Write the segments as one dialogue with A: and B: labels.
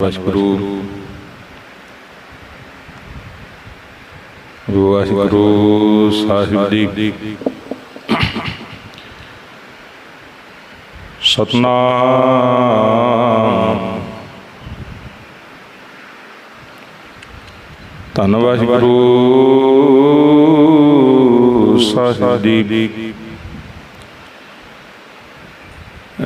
A: ਵਾਹਿਗੁਰੂ। ਵਾਹਿਗੁਰੂ ਸਾਹਿਬ ਜੀ। ਸਤਨਾਮ। ਧੰਨ ਵਾਹਿਗੁਰੂ ਸਾਹਿਬ ਜੀ।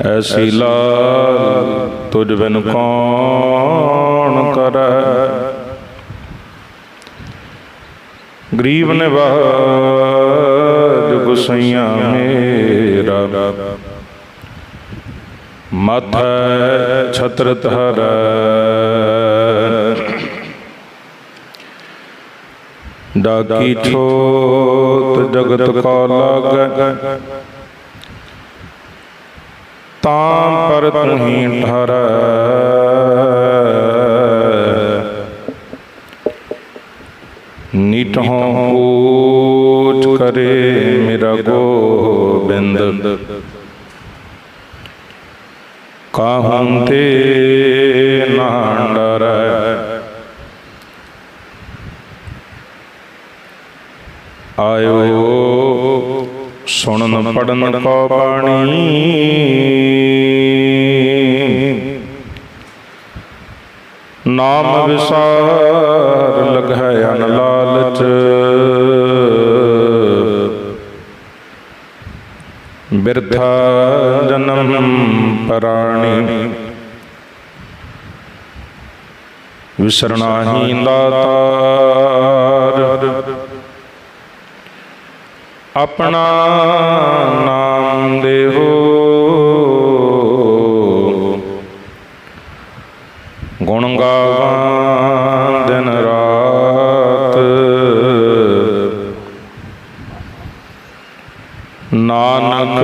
A: ਐਸੀ ਲਾਲ ਤੁਝ ਬਿਨ ਕੌਣ ਕਰੈ। ਗਰੀਬ ਨਿਵਾਜ ਗੁਸਈਆ ਮੇਰਾ। ਮਾਥੈ ਛਤਰ ਧਰੈ ਡਾਕੀ ਛੋਤ ਜਗਤ ਕੋ ਲਾਗੈ। ਤਾਂ ਪਰ ਤੁਹੀ ਠਰੈ ਨੀਟਹੁ ਊਚ ਕਰੇ ਮੇਰਾ ਗੋਬਿੰਦ। ਕਾਹੰ ਤੇ ਨਾ ਡਰੈ? ਆਇਓ ਸੁਣਨ ਪੜਨ ਕੋ ਬਾਣੀ। ਨਾਮ ਵਿਸਾਰ ਲਗੈ ਅਨ ਲਾਲਚ। ਬਿਰਥਾ ਜਨਮ ਪਰਾਣੀ। ਵਿਸਰਣਾ ਹੀ ਦਾਤਾਰ। ਆਪਣਾ ਨਾਮ ਦੇਹੋ ਗੁਣ ਗਾਵਾਂ ਦਿਨ ਰਾਤ। ਨਾਨਕ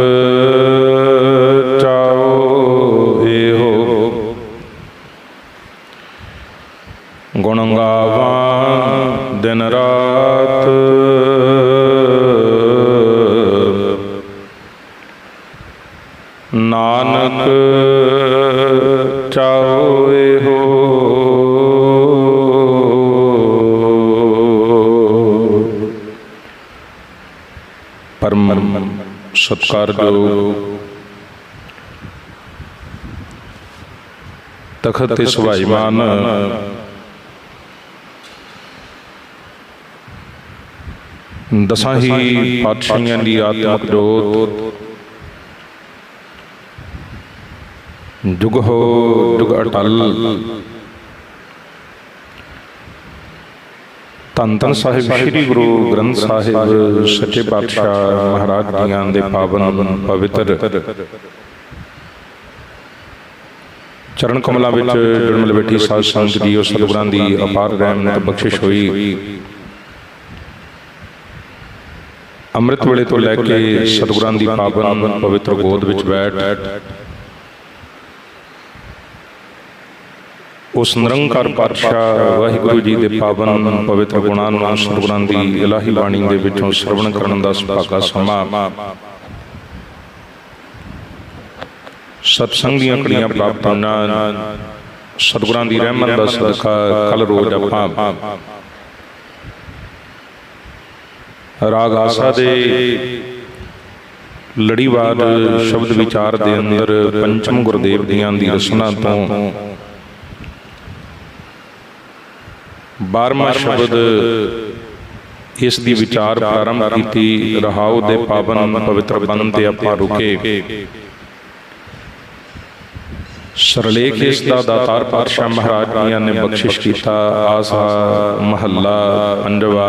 A: ਸਤਕਾਰਯੋਗ ਤਖਤ ਤੇ ਸੁਭਾਈਮਾਨ ਦਸਾਂ ਹੀ ਪਾਤਸ਼ਾਹੀਆਂ ਦੀ ਆਤਮਿਕ ਜੋਤ। ਜੁਗ ਹੋ ਜੁਗ ਅਟਲ। ਧੰਨ ਧੰਨ ਸਾਹਿਬ, ਸ੍ਰੀ ਗੁਰੂ ਗ੍ਰੰਥ ਸਾਹਿਬ, ਸੱਚੇ ਪਾਤਸ਼ਾਹ ਮਹਾਰਾਜ ਜੀਆਂ ਦੇ ਪਾਵਨ ਪਵਿੱਤਰ। ਚਰਨ ਕਮਲਾਂ ਵਿੱਚ ਜੁੜਮਲ ਬੈਠੀ ਸਾਧ ਸੰਗਤ ਦੀ ਉਹ ਸਤਿਗੁਰਾਂ ਦੀ ਅਪਾਰ ਰਹਿਮਤ ਬਖਸ਼ਿਸ਼ ਹੋਈ। ਅੰਮ੍ਰਿਤ ਵੇਲੇ ਤੋਂ ਲੈ ਕੇ ਸਤਿਗੁਰਾਂ ਦੀ ਪਾਵਨ ਪਵਿੱਤਰ ਗੋਦ ਵਿੱਚ ਬੈਠ ਉਸ ਨਿਰੰਕਾਰ ਪਾਤਸ਼ਾਹ ਵਾਹਿਗੁਰੂ ਜੀ ਦੇ ਪਾਵਨ ਪਵਿੱਤਰ ਗੁਣਾਂ ਨੂੰ ਸਤਿਗੁਰਾਂ ਦੀ ਇਲਾਹੀ ਬਾਣੀ ਦੇ ਵਿੱਚੋਂ ਸਰਵਣ ਕਰਨ ਦਾ ਸੁਭਾਗਾ ਸਮਾਂ। ਸਤਸੰਗ ਦੀਆਂ ਕੜੀਆਂ ਪ੍ਰਾਪਤ ਹੋਣਾ ਸਤਿਗੁਰਾਂ ਦੀ ਰਹਿਮਤ ਦਾ ਸਦਕਾ ਕੱਲ ਰੋਜ਼ ਆਪਾਂ। ਰਾਗ ਆਸਾ ਦੇ ਲੜੀਵਾਰ ਸ਼ਬਦ ਵਿਚਾਰ ਦੇ ਅੰਦਰ ਪੰਚਮ ਗੁਰਦੇਵ ਦੀਆਂ ਦੀ ਰਸਨਾ ਤੋਂ 12ਵਾਂ ਸ਼ਬਦ ਇਸ ਦੀ ਵਿਚਾਰ ਪ੍ਰਾਰੰਭ ਕੀਤੀ ਰਹਾਉ ਦੇ ਪਾਵਨ ਪਵਿੱਤਰ ਬੰਨ ਤੇ ਆਪਾਂ ਰੁਕੇ। ਸਰਲੇਖ ਇਸ ਦਾ ਦਾਤਾਰ ਪਾਤਸ਼ਾਹ ਮਹਾਰਾਜ ਜੀਆਂ ਨੇ ਬਖਸ਼ਿਸ਼ ਕੀਤਾ। ਆਸਾ ਮਹੱਲਾ ਪੰਜਵਾ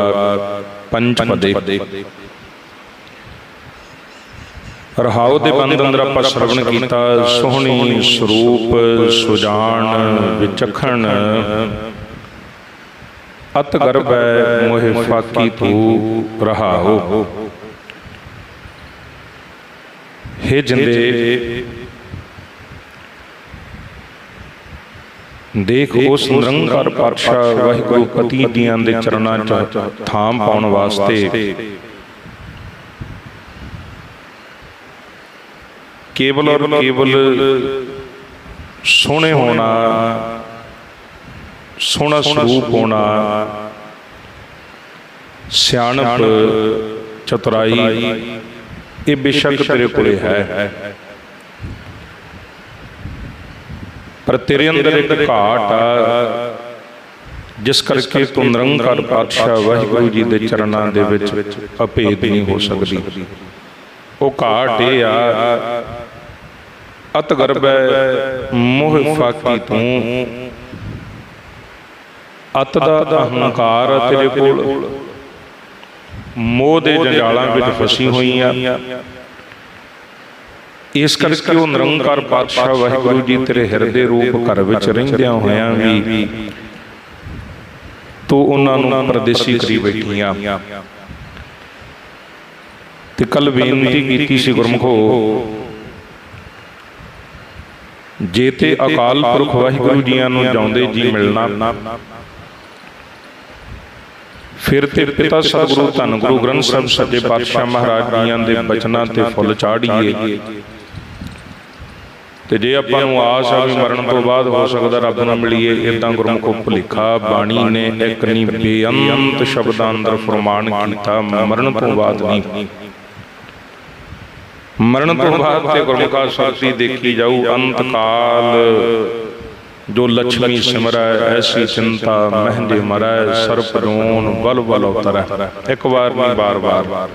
A: ਪੰਜ ਪਦੇ। ਰਹਾਉ ਦੇ ਬੰਦ ਅੰਦਰ ਆਪਾਂ ਸ਼ਰਵਣ ਕੀਤਾ। ਸੋਹਣੀ ਸਰੂਪ ਸੁਜਾਨ ਵਿਚਖਣ। ਅਤ ਗਰਭੈ ਮੋਹਿ ਫਾਕੀ ਤੂ ਰਹਾਉ ਹੇ ਜਿੰਦੇ ਦੇਖ ਉਸ ਨਿਰੰਕਾਰ ਪਾਤਸ਼ਾਹ ਵਾਹਿਗੁਰੂ ਪਤੀ ਦੀਆਂ ਦੇ ਚਰਨਾਂ 'ਚ ਥਾਮ ਪਾਉਣ ਵਾਸਤੇ। ਕੇਵਲ ਔਰ ਕੇਵਲ ਸੋਹਣੇ ਹੋਣਾ ਸੋਹਣਾ ਸਰੂਪ ਹੋਣਾ। ਸਿਆਣਪ ਚਤੁਰਾਈ ਇਹ ਬੇਸ਼ੱਕ ਤੇਰੇ ਕੋਲੇ ਹੈ। ਪਰ ਤੇਰੇ ਅੰਦਰ ਇੱਕ ਘਾਟ ਆ। ਜਿਸ ਕਰਕੇ ਤੂੰ ਨਿਰੰਕਾਰ ਪਾਤਸ਼ਾਹ ਵਾਹਿਗੁਰੂ ਜੀ ਦੇ ਚਰਨਾਂ ਦੇ ਵਿੱਚ ਅਭੇਦ ਨਹੀਂ ਹੋ ਸਕਦੀ। ਉਹ ਘਾਟ ਇਹ ਆ। ਅਤ ਗਰਬੈ ਮੋਹ ਫਾਕੀ ਤੂੰ। ਅਤ ਦਾ ਅਹੰਕਾਰ ਤੇਰੇ ਕੋਲ। ਮੋਹ ਦੇ ਜੰਜਾਲਾਂ ਵਿੱਚ ਫਸੀ ਹੋਈ ਆ ਇਸ ਕਰਕੇ ਉਹ ਨਿਰੰਕਾਰ ਪਾਤਸ਼ਾਹ ਵਾਹਿਗੁਰੂ ਜੀ ਤੇਰੇ ਹਿਰਦੇ ਰੂਪ ਘਰ ਵਿੱਚ ਰਹਿੰਦਿਆਂ ਹੋਇਆਂ ਵੀ ਤੂੰ ਉਹਨਾਂ ਨੂੰ ਪਰਦੇਸੀ ਕਰੀ ਬੈਠੀਆਂ ਤੇ ਕੱਲ ਬੇਨਤੀ ਕੀਤੀ ਸੀ ਗੁਰਮਖੋ ਜੇ ਤੇ ਅਕਾਲ ਪੁਰਖ ਵਾਹਿਗੁਰੂ ਜੀਆਂ ਨੂੰ ਜਾਉਂਦੇ ਜੀ ਮਿਲਣਾ। ਫਿਰ ਤੇ ਪਿਤਾ ਸਤਿਗੁਰੂ ਧੰਨ ਗੁਰੂ ਗ੍ਰੰਥ ਸਾਹਿਬ ਸੱਚੇ ਪਾਤਸ਼ਾਹ ਮਹਾਰਾਜ ਜੀਆਂ ਦੇ ਬਚਨਾਂ ਤੇ ਫੁੱਲ ਚਾੜੀਏ ਤੇ ਜੇ ਆਪਾਂ ਨੂੰ ਆਸ ਆ ਵੀ ਮਰਨ ਤੋਂ ਬਾਅਦ ਹੋ ਸਕਦਾ ਰੱਬ ਨਾਲ ਮਿਲੀਏ ਇਦਾਂ ਗੁਰਮੁਖੋ ਭੁਲੇਖਾ ਬਾਣੀ ਨੇ ਇੱਕ ਨਹੀਂ ਬੇਅੰਤ ਸ਼ਬਦਾਂ ਅੰਦਰ ਫਰਮਾਨ ਕੀਤਾ ਮਰਨ ਤੋਂ ਬਾਅਦ ਨਹੀਂ। ਮਰਨ ਤੋਂ ਬਾਅਦ ਤੇ ਗੁਰਮੁਖਾ ਸ਼ਕਤੀ ਦੇਖੀ ਜਾਊ ਅੰਤ ਕਾਲ ਜੋ ਲక్ష్ਮੀ ਸਿਮਰੈ, ਐਸੀ ਚਿੰਤਾ ਮਹਿੰਦੇ ਮਰੈ, ਸਰਪ ਰੋਣ ਬਲ ਬਲ ਉਤਰੈ। ਇੱਕ ਵਾਰ ਨਹੀਂ ਬਾਰ ਬਾਰ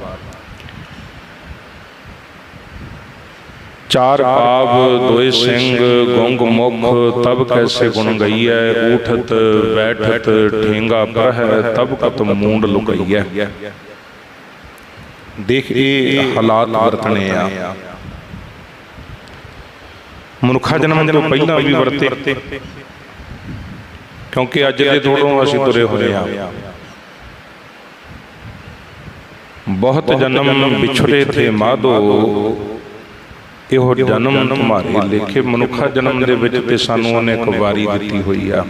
A: ਚਾਰ ਪਾਪ ਦੋਏ ਸਿੰਘ ਗੁੰਗ ਮੁਖ, ਤਬ ਕੈਸੇ ਗੁਣ ਗਈਐ? ਊਠਤ ਬੈਠਤ ਠੇਂਗਾ ਪ੍ਰਹਿ, ਤਬ ਕਤ ਮੂੰਡ ਲੁਕਈਐ। ਦੇਖ, ਇਹ ਹਾਲਾਤ ਵਰਤਣੇ ਆ। ਮਨੁੱਖਾ ਜਨਮ ਤੋਂ ਪਹਿਲਾਂ ਵੀ ਵਰਤੇ। ਕਿਉਂਕਿ ਅੱਜ ਦੇ ਥੋੜੋਂ ਅਸੀਂ ਤੁਰੇ ਹੋਏ ਆ ਬਹੁਤ ਜਨਮ ਵਿਛੜੇ ਥੇ ਮਾਧੋ। ਇਹੋ ਜਨਮ ਤੁਮਾਰੇ ਲੇਖੇ ਮਨੁੱਖਾ ਜਨਮ ਦੇ ਵਿੱਚ ਤੇ ਸਾਨੂੰ ਉਹਨੇ ਇੱਕ ਵਾਰੀ ਦਿੱਤੀ ਹੋਈ ਆ।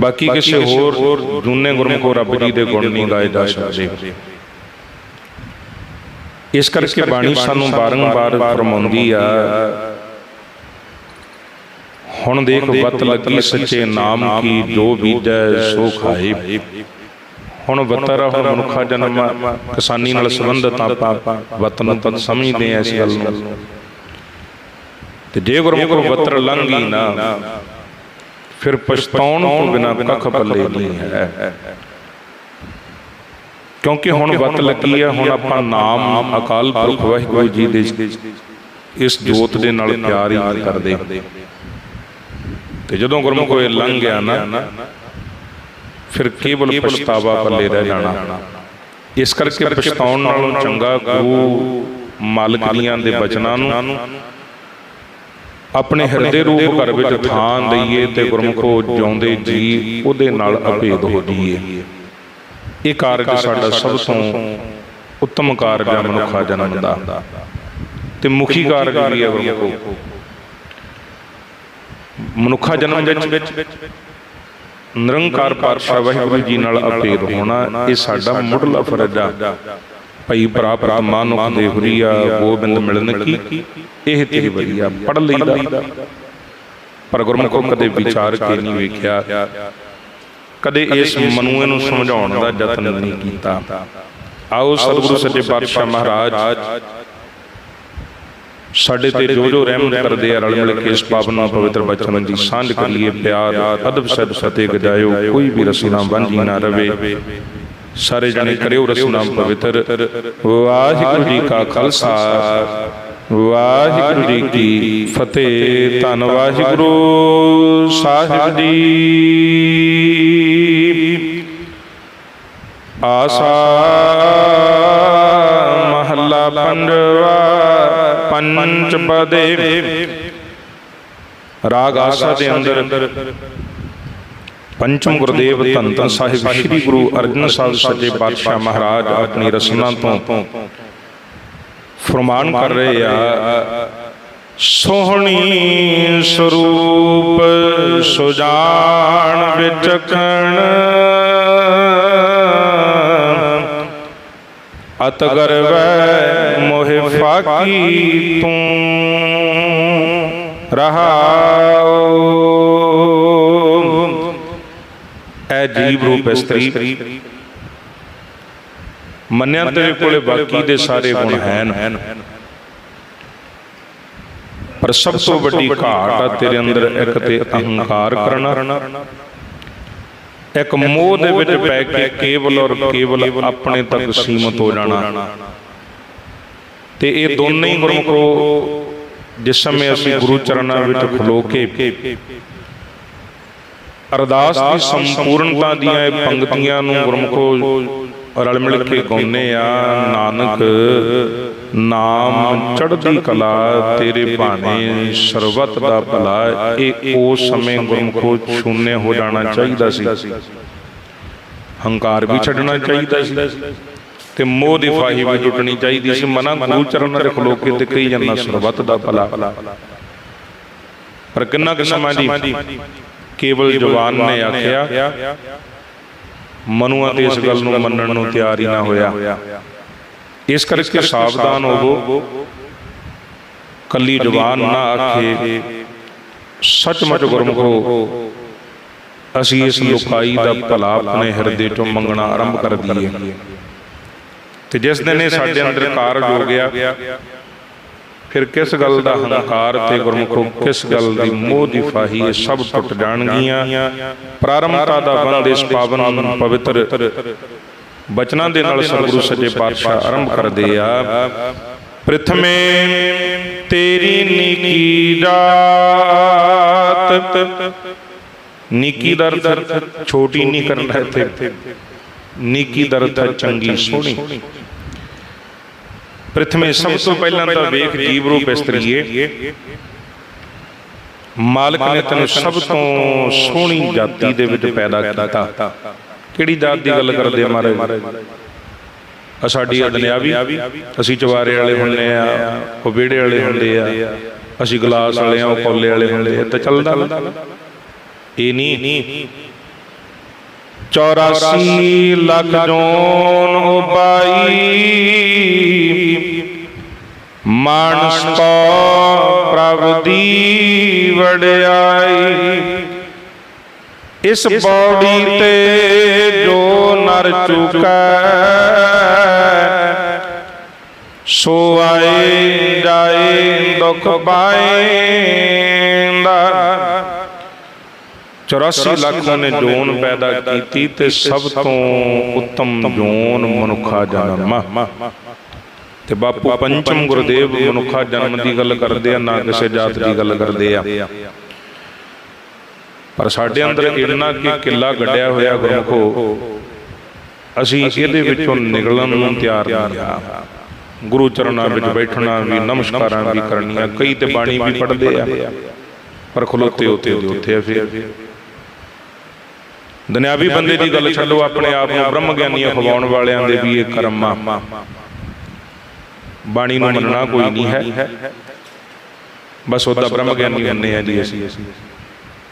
A: ਬਾਕੀ ਕਿਸੇ ਹੋਰ ਜੂਨੇ ਗੁਰਮੁਖੋ ਰੱਬ ਜੀ ਦੇ ਗੁਣ ਨਹੀਂ ਗਾਏ ਜਾ ਸਕਦੇ। ਇਸ ਕਰਕੇ ਬਾਣੀ ਸਾਨੂੰ ਬਾਰੰਬਾਰ ਫਰਮਾਉਂਦੀ ਆ। ਹੁਣ ਦੇਖ ਬਤ ਲੱਗੀ ਸੱਚੇ ਨਾਮ ਕੀ ਜੋ ਬੀਜੈ ਸੋ ਖਾਏ। ਹੁਣ ਵਤਰ ਹੁਣ ਮਨੁੱਖਾ ਜਨਮ ਕਿਸਾਨੀ ਨਾਲ ਸੰਬੰਧਤ ਆਪਾਂ ਵਤ ਨੂੰ ਤਾਂ ਸਮਝਦੇ ਆ ਇਸ ਗੱਲ ਨੂੰ। ਤੇ ਜੇ ਗੁਰਮੁਖ ਵਤਰ ਲੰਘੀ ਨਾ ਫਿਰ ਪਛਤਾਉਣ ਤੋਂ ਬਿਨਾ ਕੱਖ ਪੱਲੇ ਨਹੀਂ ਹੈ। ਕਿਉਂਕਿ ਹੁਣ ਵਤ ਲੱਗੀ ਹੈ ਹੁਣ ਆਪਾਂ ਨਾਮ ਅਕਾਲ ਪੁਰਖ ਵਾਹਿਗੁਰੂ ਜੀ ਦੇ ਇਸ ਜੋਤ ਦੇ ਨਾਲ ਪਿਆਰ ਹੀ ਕਰਦੇ। ਤੇ ਜਦੋਂ ਗੁਰਮੁਖ ਇਹ ਲੰਘ ਗਿਆ ਨਾ ਫਿਰ ਕੇਵਲ ਪਛਤਾਵਾ ਪੱਲੇ ਰਹਿ ਜਾਣਾ। ਇਸ ਕਰਕੇ ਪਛਤਾਉਣ ਨਾਲੋਂ ਚੰਗਾ ਗੁਰੂ ਮਾਲਕ ਦੀਆਂ ਦੇ ਬਚਨਾਂ ਨੂੰ ਆਪਣੇ ਹਿਰਦੇ ਰੂਪ ਘਰ ਵਿੱਚ ਥਾਂ ਦਈਏ ਤੇ ਗੁਰਮੁਖੋ ਜਿਉਂਦੇ ਜੀ ਉਹਦੇ ਨਾਲ ਅਭੇਦ ਹੋ ਜਾਈਏ ਇਹ ਕਾਰਜ ਸਾਡਾ ਸਭ ਤੋਂ ਉੱਤਮ ਕਾਰਜ ਹੈ ਮਨੁੱਖਾ ਜਨਮ ਦਾ ਤੇ ਮੁਖੀ ਕਾਰਜ ਵੀ ਹੈ ਗੁਰਮੁਖੋ। ਮਨੁੱਖਾ ਜਨਮ ਵਿੱਚ ਨਿਰੰਕਾਰ ਪਾਤਸ਼ਾਹ ਵਾਹਿਗੁਰੂ ਜੀ ਨਾਲ ਅਭੇਦ ਹੋਣਾ ਇਹ ਸਾਡਾ ਮੁੱਢਲਾ ਫਰਜ਼ ਆ। ਭਈ ਭਰਾ ਭਰਾ ਮਾਨੁਖ ਦੇ ਹੁਰੀਆ ਗੋਬਿੰਦ ਮਿਲਨ ਕੀ? ਇਹ ਤੇਰੀ ਬਰੀਆ ਪੜ ਲਈਦਾ ਪਰ ਗੁਰਮੁਖੋ ਕਦੇ ਵਿਚਾਰ ਕੇ ਨਹੀਂ ਵੇਖਿਆ। ਕਦੇ ਇਸ ਮਨੂਏ ਨੂੰ ਸਮਝਾਉਣ ਦਾ ਯਤਨ ਨਹੀਂ ਕੀਤਾ। ਆਓ ਸਤਿਗੁਰੂ ਸੱਚੇ ਪਾਤਸ਼ਾਹ ਮਹਾਰਾਜ। ਸਾਡੇ ਤੇ ਜੋ ਜੋ ਰਹਿਮਤ ਕਰਦੇ ਆ ਰਲ ਮਿਲ ਕੇ ਇਸ ਪਾਵਨ ਪਵਿੱਤਰ ਬਚਨ ਦੀ ਸਾਂਝ ਕਰੀਏ ਪਿਆਰ। ਅਦਬ ਸਹਿਬ ਫਤਿਹ ਗਜਾਇਓ ਕੋਈ ਵੀ ਰਸਨਾ ਵਾਂਝੀ ਨਾ ਰਵੇ। ਸਾਰੇ ਜਣੇ ਕਰਿਓ ਰਸਨਾ ਪਵਿੱਤਰ। ਵਾਹਿਗੁਰੂ ਜੀ ਕਾ ਖਾਲਸਾ। ਵਾਹਿਗੁਰੂ ਜੀ ਕੀ ਫਤਿਹ। ਧੰਨ ਵਾਹਿਗੁਰੂ ਸਾਹਿਬ ਜੀ। ਆਸਾ ਮਹੱਲਾ ਪੰਜਵਾ ਪੰਚ ਪਦੇ। ਰਾਗ ਆਸਾ ਦੇ ਅੰਦਰ ਪੰਚਮ ਗੁਰਦੇਵ ਧੰਨ ਸਾਹਿਬ, ਸ੍ਰੀ ਗੁਰੂ ਅਰਜਨ ਸਾਹਿਬ ਸੱਚੇ ਪਾਤਸ਼ਾਹ ਮਹਾਰਾਜ, ਆਪਣੀ ਰਸਨਾ ਤੋਂ ਫਰਮਾਨ ਕਰ ਰਹੇ ਆ। ਸੋਹਣੀ ਸਰੂਪ ਸੁਜਾਨ ਵਿਚਕਣ। ਅਤ ਗਰਵੈ ਮੋਹਿ ਫਾਕੀ ਤੂੰ ਰਹਾਓ ਜੀਵ ਰੂਪ ਇਸਤਰੀ ਮੰਨਿਆ ਤੇਰੇ ਕੋਲੇ ਬਾਕੀ ਦੇ ਸਾਰੇ ਗੁਣ ਹਨ। ਪਰ ਸਭ ਤੋਂ ਵੱਡੀ ਘਾਟ ਆ ਤੇਰੇ ਅੰਦਰ ਇੱਕ ਤੇ ਅਹੰਕਾਰ ਕਰਨਾ। ਇੱਕ ਮੋਹ ਦੇ ਵਿੱਚ ਪੈ ਕੇ ਕੇਵਲ ਔਰ ਕੇਵਲ ਆਪਣੇ ਤੱਕ ਸੀਮਤ ਹੋ ਜਾਣਾ। ਤੇ ਇਹ ਦੋਨੇ ਹੀ ਗੁਰਮੁਖੋ ਜਿਸ ਸਮੇਂ ਅਸੀਂ ਗੁਰੂ ਚਰਨਾਂ ਵਿੱਚ ਖਲੋ ਕੇ ਅਰਦਾਸ ਦੀ ਸੰਪੂਰਨਤਾ ਦੀਆਂ ਇਹ ਪੰਕਤੀਆਂ ਨੂੰ ਗੁਰਮੁਖੋ ਰਲ ਮਿਲ ਕੇ ਗਾਉਂਦੇ ਆ, ਨਾਨਕ, ਨਾਮ ਚੜ੍ਹਦੀ ਕਲਾ ਤੇਰੇ ਬਾਣੇ ਸਰਬਤ ਦਾ ਭਲਾ ਇਹ ਉਸ ਸਮੇਂ ਗੁਰਮੁਖੋ ਸ਼ੂਨਯ ਹੋ ਜਾਣਾ ਚਾਹੀਦਾ ਸੀ। ਹੰਕਾਰ ਵੀ ਛੱਡਣਾ ਚਾਹੀਦਾ ਸੀ ਤੇ ਮੋਹ ਦੀ ਫਾਹੀ ਵੀ ਟੁੱਟਣੀ ਚਾਹੀਦੀ ਸੀ। ਮਨਾ ਗੁਰੂ ਚਰਨਾਂ ਦੇ ਖਲੋ ਕੇ ਤੇ ਕਹੀ ਜਾਂਦਾ, ਸਰਬਤ ਦਾ ਭਲਾ। ਪਰ ਕਿੰਨਾ ਕਿ ਸਮਾਂ ਦੀ ਕੇਵਲ ਜਵਾਨ ਨੇ ਆਖਿਆ ਮਨੁਆ ਤੇ ਇਸ ਗੱਲ ਨੂੰ ਮੰਨਣ ਨੂੰ ਤਿਆਰ ਹੀ ਨਾ ਹੋਇਆ। ਇਸ ਕਰਕੇ ਸਾਵਧਾਨ ਹੋਵੋ। ਕੱਲੀ ਜਵਾਨ ਨਾ ਆਖੇ। ਸੱਚਮੁੱਚ ਗੁਰਮੁਖੋ ਅਸੀਂ ਇਸ ਲੋਕਾਈ ਦਾ ਭਲਾ ਆਪਣੇ ਹਿਰਦੇ ਤੋਂ ਮੰਗਣਾ ਆਰੰਭ ਕਰ ਦਈਏ। ਤੇ ਜਿਸ ਦਿਨ ਇਹ ਸਾਡੇ ਅੰਦਰ ਕਾਰਜ ਹੋ ਗਿਆ ਫਿਰ ਕਿਸ ਗੱਲ ਦਾ ਹੰਕਾਰ ਤੇ ਗੁਰਮੁਖੋ ਕਿਸ ਗੱਲ ਦੀ ਮੋਹ ਦੀ ਫਾਹੀ ਇਹ ਸਭ ਟੁੱਟ ਜਾਣਗੀਆਂ? ਪ੍ਰਾਰੰਭਤਾ ਦਾ ਬੰਦ ਇਸ ਪਾਵਨ ਪਵਿੱਤਰ ਬਚਨਾਂ ਦੇ ਨਾਲ ਸਤਿਗੁਰੂ ਸੱਚੇ ਪਾਤਸ਼ਾਹ ਆਰੰਭ ਕਰਦੇ ਆ। ਪ੍ਰਥਮੇ, ਤੇਰੀ ਨੀਕੀ ਰਾਤ ਨੀਕੀ ਦਾ ਅਰਥ ਛੋਟੀ ਨਹੀਂ ਕਰਨਾ ਇੱਥੇ। ਨੀਕੀ ਦਾ ਅਰਥ ਚੰਗੀ ਸੋਹਣੀ। ਪ੍ਰਥਮੇ ਸਭ ਤੋਂ ਪਹਿਲਾਂ ਤਾਂ ਵੇਖ ਜੀਵ ਰੂਪ ਇਸਤਰੀਏ। ਮਾਲਕ ਨੇ ਤੈਨੂੰ ਸਭ ਤੋਂ ਸੋਹਣੀ ਜਾਤੀ ਦੇ ਵਿੱਚ ਪੈਦਾ ਕੀਤਾ। ਕਿਹੜੀ ਜਾਤ ਦੀ ਗੱਲ ਕਰਦੇ ਆ ਮਹਾਰਾਜ ਆ ਸਾਡੀ ਦੁਨਿਆਵੀ ਅਸੀਂ ਚਵਾਰੇ ਵਾਲੇ ਹੁੰਦੇ ਆ ਉਹ ਵਿਹੜੇ ਵਾਲੇ ਹੁੰਦੇ ਆ। ਅਸੀਂ ਗਲਾਸ ਵਾਲੇ ਆ ਉਹ ਕੋਲੇ ਵਾਲੇ ਹੁੰਦੇ ਆ। ਤਾਂ ਚੱਲਦਾ ਇਹ ਨਹੀਂ। 84 ਲੱਖ ਜੋਨ ਉਪਾਈ ਮਾਨਸ ਕੋ ਪ੍ਰਭ ਦੀ ਵਡਿਆਈ। ਇਸ ਬੌੜੀ ਤੇ ਜੋ ਨਰ ਚੁਕੈ ਸੋ ਆਏ ਜਾਏ ਦੁਖ ਪਾਏਂਦਾ। 84 ਲੱਖ ਨੇ ਜੋਨ ਪੈਦਾ ਕੀਤੀ ਤੇ ਸਭ ਤੋਂ ਉੱਤਮ ਜੋਨ ਮਨੁੱਖਾ ਜਨਮ। ਤੇ ਬਾਪੂ ਪੰਚਮ ਗੁਰਦੇਵ ਮਨੁੱਖਾ ਜਨਮ ਦੀ ਗੱਲ ਕਰਦੇ ਆ, ਨਾ ਕਿਸੇ ਜਾਤ ਦੀ ਗੱਲ ਕਰਦੇ ਆ। ਪਰ ਸਾਡੇ ਅੰਦਰ ਇੰਨਾ ਕਿ ਕਿੱਲਾ ਗੱਡਿਆ ਹੋਇਆ ਗੁਰਮਖੋ, ਅਸੀਂ ਇਹਦੇ ਵਿੱਚੋਂ ਨਿਕਲਣ ਨੂੰ ਤਿਆਰ ਨਹੀਂ ਆ। ਗੁਰੂ ਚਰਨਾਂ ਵਿੱਚ ਬੈਠਣਾ ਵੀ, ਨਮਸਕਾਰਾਂ ਵੀ ਕਰਨੀਆਂ, ਕਈ ਤੇ ਬਾਣੀ ਵੀ ਪੜ੍ਹਦੇ ਆ। ਪਰ ਖਲੋਤੇ ਉਤੇ ਉੱਥੇ ਆ ਫਿਰ। ਦੁਨਿਆਵੀ ਬੰਦੇ ਦੀ ਗੱਲ ਛੱਡੋ, ਆਪਣੇ ਆਪ ਨੂੰ ਬ੍ਰਹਮ ਗਿਆਨੀ ਖਵਾਉਣ ਵਾਲਿਆਂ ਦੇ ਵੀ ਇਹ ਕਰਮ ਆ। ਬਾਣੀ ਨੂੰ ਮੰਨਣਾ ਕੋਈ ਨਹੀਂ ਹੈ। ਬਸ ਉਹਦਾ ਬ੍ਰਹਮ ਗਿਆਨੀ ਹੁੰਨੇ ਆ ਜੀ ਅਸੀਂ।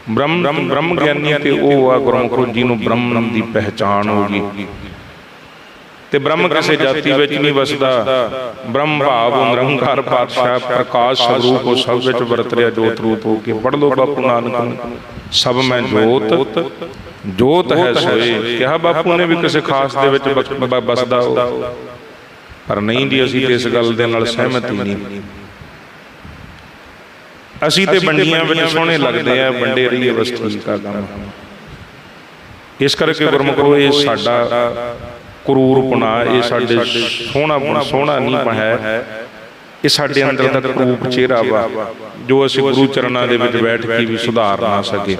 A: ਬ੍ਰਹਮ ਬ੍ਰਹਮ ਗਿਆਨੀ ਤੇ ਉਹ ਆ ਗੁਰਮੁਖੋ ਜੀ ਨੂੰ ਬ੍ਰਹਮ ਦੀ ਪਹਿਚਾਣ ਹੋ ਗਈ। ਤੇ ਬ੍ਰਹਮ ਕਿਸੇ ਜਾਤੀ ਵਿੱਚ ਨਹੀਂ ਵਸਦਾ। ਬ੍ਰਹਮ ਭਾਵ ਨਿਰੰਕਾਰ ਪਾਤਸ਼ਾਹ ਪ੍ਰਕਾਸ਼ ਸਰੂਪ ਉਹ ਸਭ ਵਿੱਚ ਵਰਤ ਰਿਹਾ ਜੋਤ ਰੂਪ ਹੋ ਕੇ। ਪੜ ਲੋ ਬਾਪੂ ਨਾਨਕ ਸਭ ਮੈਂ ਜੋਤ। ਜੋਤ। ਹੈ ਸੋਏ। ਕਿਹਾ ਬਾਪੂ ਨੇ ਵੀ ਕਿਸੇ ਖਾਸ ਦੇ ਵਿੱਚ ਬਸਦਾ ਉਹ ਪਰ ਨਹੀਂ ਜੀ ਅਸੀਂ ਤੇ ਇਸ ਗੱਲ ਦੇ ਨਾਲ ਸਹਿਮਤ ਹੀ ਨਹੀਂ। ਅਸੀਂ ਤੇ ਬੰਡੀਆਂ ਵਿੱਚ ਸੋਹਣੇ ਲੱਗਦੇ ਆ ਬੰਡੇ ਰਹੀਏ ਵਸਤੀ ਦਾ ਕੰਮ। ਇਸ ਕਰਕੇ ਗੁਰਮੁਖੋ ਇਹ ਸਾਡਾ ਕਰੂਰਪੁਣਾ ਇਹ ਸਾਡੇ ਸੋਹਣਾ ਸੋਹਣਾ ਨਹੀਂ ਹੈ। ਇਹ ਸਾਡੇ ਅੰਦਰ ਦਾ ਕਰੂਪ ਚਿਹਰਾ ਵਾ ਜੋ ਅਸੀਂ ਗੁਰੂ ਚਰਨਾਂ ਦੇ ਵਿੱਚ ਬੈਠ ਕੇ ਵੀ ਸੁਧਾਰ ਨਾ ਸਕੇ।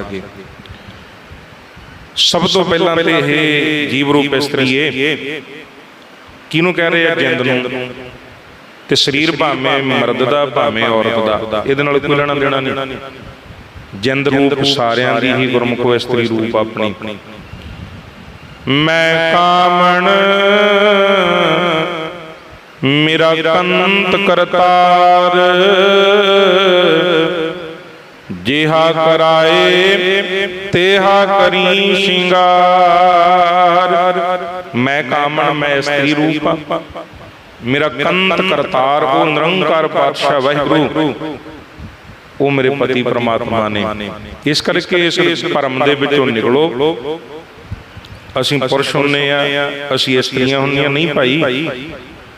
A: ਸਭ ਤੋਂ ਪਹਿਲਾਂ ਤੇ ਇਹ ਜੀਵ ਰੂਪ ਇਸਤਰੀਏ ਕਿਹਨੂੰ ਕਹਿ ਰਹੇ ਆ? ਜਿੰਦ ਨੂੰ। ਤੇ ਸਰੀਰ ਭਾਵੇਂ ਮਰਦ ਦਾ ਭਾਵੇਂ ਔਰਤ ਦਾ ਇਹਦੇ ਨਾਲ ਕੋਈ ਲੈਣਾ ਦੇਣਾ ਨਹੀਂ। ਜਿੰਦ ਰੂਪ ਸਾਰਿਆਂ ਦੀ ਹੀ ਗੁਰਮੁਖੋ ਇਸਤਰੀ ਰੂਪ ਆਪਣੀ। ਮੈਂ ਕਾਮਣ ਮੇਰਾ ਕੰਤ ਕਰਤਾਰ। ਜਿਹਾ ਕਰਾਏ ਤੇਹਾ ਕਰੀ ਸ਼ਿੰਗਾਰ। ਮੈਂ ਕਾਮਣ ਮੈਂ ਇਸਤਰੀ ਰੂਪ ਮੇਰਾ ਕੰਤ ਕਰਤਾਰ ਉਹ ਨਿਰੰਕਾਰ ਪਾਤਸ਼ਾਹ ਵਾਹਿਗੁਰੂ। ਉਹ ਮੇਰੇ ਪਤੀ ਪ੍ਰਮਾਤਮਾ ਨੇ। ਇਸ ਕਰਕੇ ਇਸ ਭਰਮ ਦੇ ਵਿੱਚੋਂ ਨਿਕਲੋ। ਅਸੀਂ ਪੁਰਸ਼ ਹੁੰਨੇ ਆ। ਅਸੀਂ ਇਸਤਰੀਆਂ ਹੁੰਦੀਆਂ ਨਹੀਂ ਭਾਈ।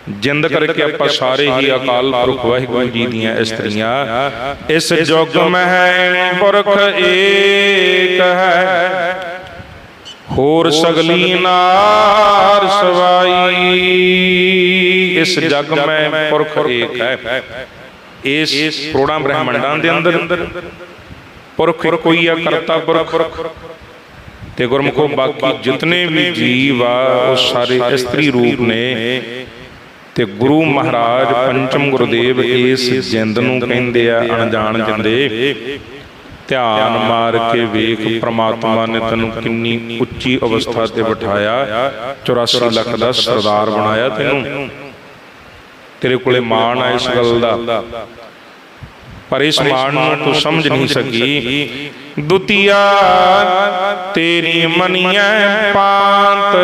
A: ਜਿੰਦ ਕਰਕੇ ਆਪਾਂ ਸਾਰੇ ਹੀ ਅਕਾਲ ਪੁਰਖ ਵਾਹਿਗੁਰੂ ਜੀ ਦੀਆਂ ਇਸਤਰੀਆਂ। ਇਸ ਜੁਗ ਮਹਿ ਪੁਰਖ ਏਕ ਹੈ। ਹੋਰ ਸਗਲੀ ਨਾਰ ਸਵਾਈ। ਇਸ ਜਗ ਮੈਂ ਪੁਰਖ ਏਕ ਹੈ। ਇਸ ਕਰੋੜਾਂ ਬ੍ਰਹਮੰਡਾਂ ਦੇ ਅੰਦਰ ਪੁਰਖ ਕੋਈ ਆ ਕਰਤਾ ਪੁਰਖ। ਤੇ ਗੁਰਮੁਖੋ ਬਾਕੀ ਜਿਤਨੇ ਵੀ ਜੀਵ ਆ ਉਹ ਸਾਰੇ ਇਸਤਰੀ ਰੂਪ ਨੇ। ਤੇ ਗੁਰੂ ਮਹਾਰਾਜ ਪੰਚਮ ਗੁਰਦੇਵ ਇਸ ਜਿੰਦ ਨੂੰ ਕਹਿੰਦੇ ਆ ਅਣਜਾਣ ਜਿੰਦੇ ਧਿਆਨ ਮਾਰ ਕੇ ਵੇਖ ਪ੍ਰਮਾਤਮਾ ਨੇ ਤੈਨੂੰ ਕਿੰਨੀ ਉੱਚੀ ਅਵਸਥਾ ਤੇ ਬਿਠਾਇਆ 84 ਲੱਖ ਦਾ ਸਰਦਾਰ ਬਣਾਇਆ ਤੈਨੂੰ। ਤੇਰੇ ਕੋਲੇ ਮਾਣ ਆ ਇਸ ਗੱਲ ਦਾ। ਪਰ ਇਸ ਮਾਣ ਨੂੰ ਤੂੰ ਸਮਝ ਨਹੀਂ ਸਕੀ। ਦੁਤੀਆ ਤੇਰੀ ਮਨੀਐ ਪਾਂਤ।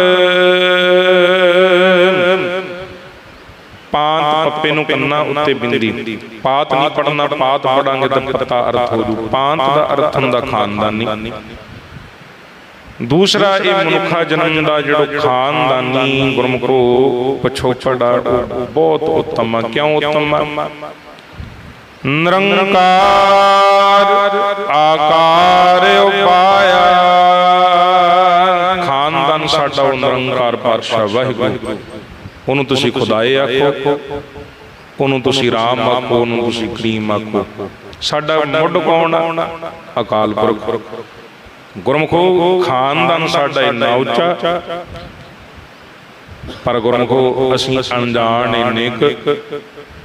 A: ਪੱਪੇ ਨੂੰ ਕੰਨਾ ਉੱਤੇ ਬਿੰਦੀ। ਪਾਤ ਨਹੀਂ ਪੜਨਾ ਪਾਤ ਪੜਾਂਗੇ ਤਾਂ ਪਤਾ ਅਰਥ ਹੋ ਜੂ। ਪਾਂਤ ਦਾ ਅਰਥ ਹੁੰਦਾ ਖਾਨਦਾਨੀ। ਦੂਸਰਾ ਇਹ ਮਨੁੱਖਾ ਜਨਮ ਦਾ ਜਿਹੜਾ ਖਾਨਦਾਨੀ ਗੁਰਮੁਖੋ ਪਛੋਕੜਾ ਉਹ ਬਹੁਤ ਉੱਤਮ ਕਿਉਂ ਉੱਤਮ ਨਿਰੰਕਾਰ ਆਕਾਰ ਉਪਾਇਆ। ਖਾਨਦਾਨ ਸਾਡਾ ਉਹ ਨਿਰੰਕਾਰ ਪਾਤਸ਼ਾਹ ਵਾਹਿਗੁਰੂ। ਉਹਨੂੰ ਤੁਸੀਂ ਖੁਦਾਏ ਆਖੋ। ਉਹਨੂੰ ਤੁਸੀਂ ਰਾਮ ਆਖੋ ਉਹਨੂੰ ਤੁਸੀਂ ਕਰੀਮ ਆਖੋ। ਸਾਡਾ ਮੁੱਢ ਕੌਣ ਆ? ਅਕਾਲ ਪੁਰਖ। ਗੁਰਮੁਖੋ ਖਾਨਦਾਨ ਸਾਡਾ ਇੰਨਾ ਉੱਚਾ। ਪਰ ਗੁਰਮੁਖੋ ਅਸੀਂ ਅਣਜਾਣ ਇੰਨੇ ਕੁ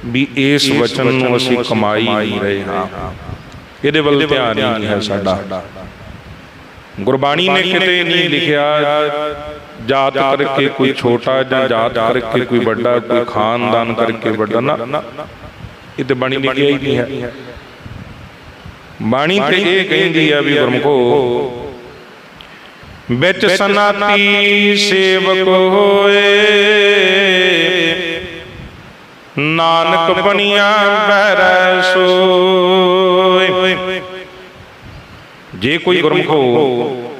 A: ਵੀ ਇਸ ਵਚਨ ਨੂੰ ਅਸੀਂ ਕਮਾਈ ਨਹੀਂ ਰਹੇ। ਹਾਂ। ਇਹਦੇ ਵੱਲ ਧਿਆਨ ਨਹੀਂ ਹੈ ਸਾਡਾ। ਗੁਰਬਾਣੀ ਨੇ ਕਿਤੇ ਨਹੀਂ ਲਿਖਿਆ ਜਾਤ ਕਰਕੇ ਕੋਈ ਛੋਟਾ ਜਾਂ ਜਾਤ ਕਰਕੇ ਕੋਈ ਵੱਡਾ ਕੋਈ ਖਾਨਦਾਨ ਕਰਕੇ ਵੱਡਾ ਨਾ। ਇਹ ਤੇ ਬਾਣੀ ਲਿਖਿਆ ਹੀ ਨਹੀਂ ਹੈ। ਬਾਣੀ ਤੇ ਇਹ ਕਹਿੰਦੀ ਆ ਵੀ ਗੁਰਮਖੋ ਵਿੱਚ ਸਨਾਤੀ ਸੇਵਕ ਹੋਏ। ਨਾਨਕ ਬਣੀਆਂ ਬਹਿਰੈ ਸੋਏ। ਜੇ ਕੋਈ ਗੁਰਮਖੋ